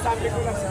Sabi ko lang sa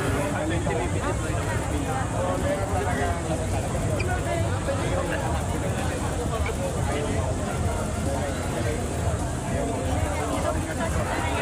Paramdam natin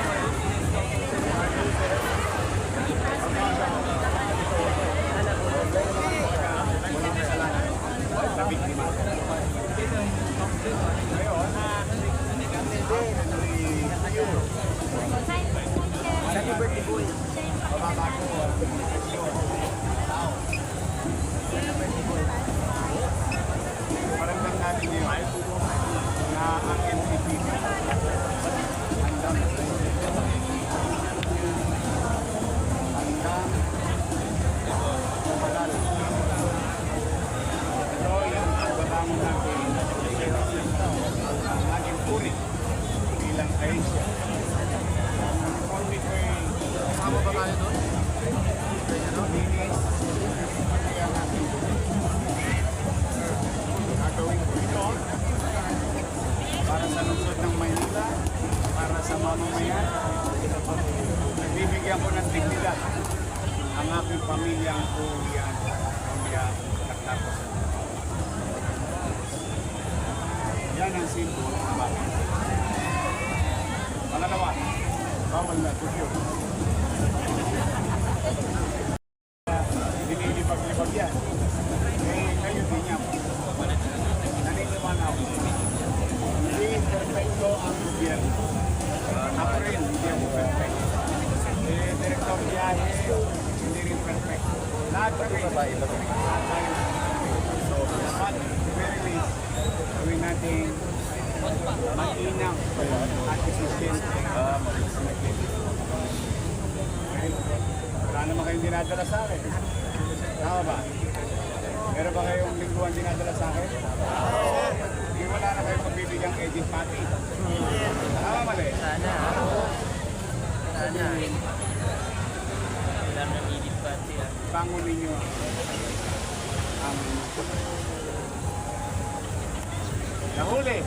kasama ba tayo doon? Linis, kaya natin gagawin ko ito para sa lungsod ng Maynila, para sa mamamayan. Nagbibigyan ko ng dignidad ang aking pamilyang Korean, pamilya Nagtapos. Yan ang simbolo ng bakit. Pangalawa, bawal na tugyo. At efficient. Wala naman kayong dinadala sa akin. Tama ba? Meron ba kayong lingguan dinadala sa akin? Hindi wala na kayong pagbibigyan edit pati. Tama mali? Sana. Sana. Wala na edit pati ah. Bangon ninyo ang nahuli.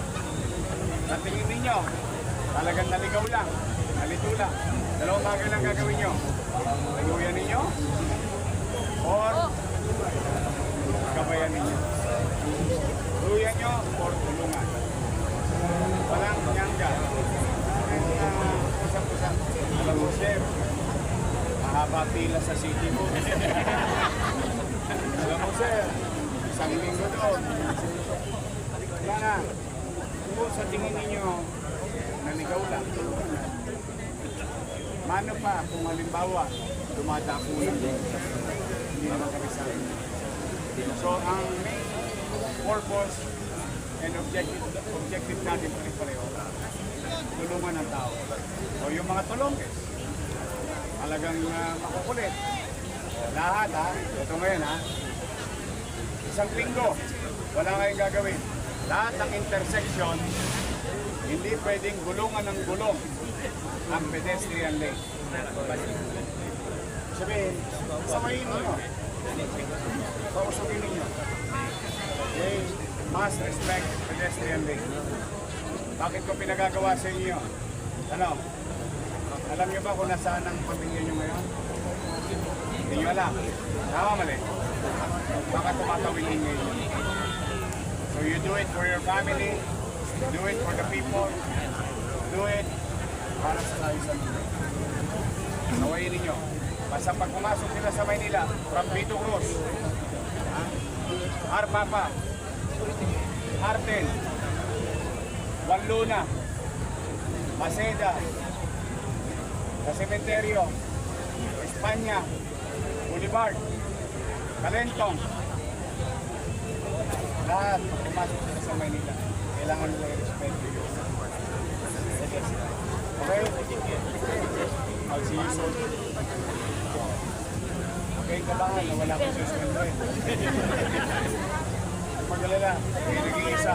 Sa tingin ninyo, talagang naligaw lang, nalito lang. Dalawang bagay lang gagawin nyo. Tuluyan ninyo or gabayan ninyo. Tuluyan nyo or tulungan. Walang nyangga. Uh, usap-usap. Alam mo, sir, mahaba pila sa city mo. Alam mo, sir, isang linggo doon. Wala na. Kung sa tingin ninyo, naligaw lang. Mano pa kung halimbawa, dumadako lang. Hindi naman kami sa So, ang main purpose and objective, objective natin pare-pareho, tulungan ng tao. O yung mga tulongges, talagang uh, makukulit. Lahat ha, ito ngayon ha, isang linggo, wala kayong gagawin. Lahat ng intersection, hindi pwedeng gulungan ng gulong ang pedestrian lane. Sabihin, samayin ninyo. Kausapin ninyo. Okay, must respect pedestrian lane. Bakit ko pinagagawa sa inyo? Ano? Alam niyo ba kung nasaan ang pamilya niyo ngayon? Hindi niyo alam. Tama mali. Baka tumatawid ngayon. So you do it for your family, Do it for the people. Do it para sa kaayusan nila. Nawayin ninyo. Basta pag pumasok sila sa Maynila, from Vito Cruz, Arpapa, Arten, Wanluna, Maceda, sa Cementerio, Espanya, Boulevard, Calentong, lahat pag pumasok sila sa Maynila, kailangan nila i-respeto yun. Okay? I'll see you soon. Okay, kabangan na wala akong suspend eh. Magalala, hindi naging isa.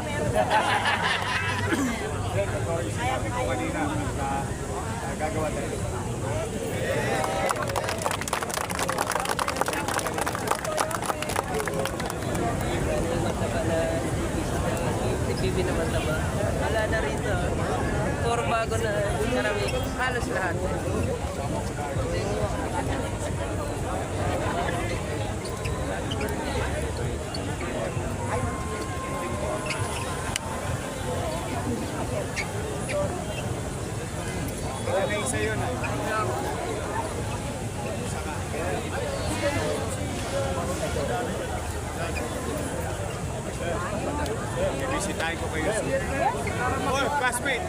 Then, ito yung sinabi ko kanina na na gagawa tayo. Si Bibi na mataba. Wala na rito. Puro bago na karami. Halos lahat. Wala na isa ah. Bibisitahin ko kayo. Oh, classmate!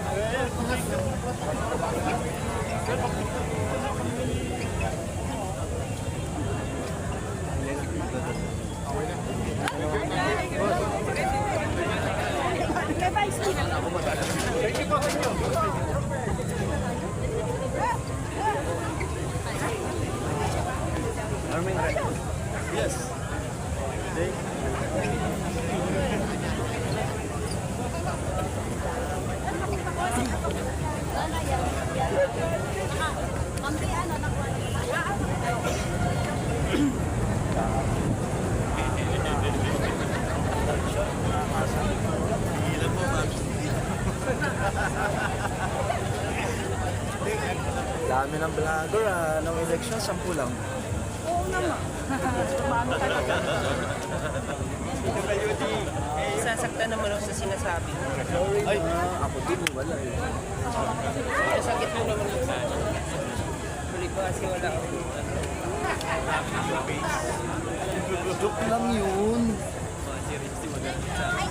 Dami ng vlogger ah. Nung election, sampu lang. Oo naman. Mano talaga. Sasaktan naman ako sa sinasabi mo. Ay, ako din, wala eh. Nasakit mo naman yung sana. Huli ko kasi wala akong ano. Joke lang yun. Ay,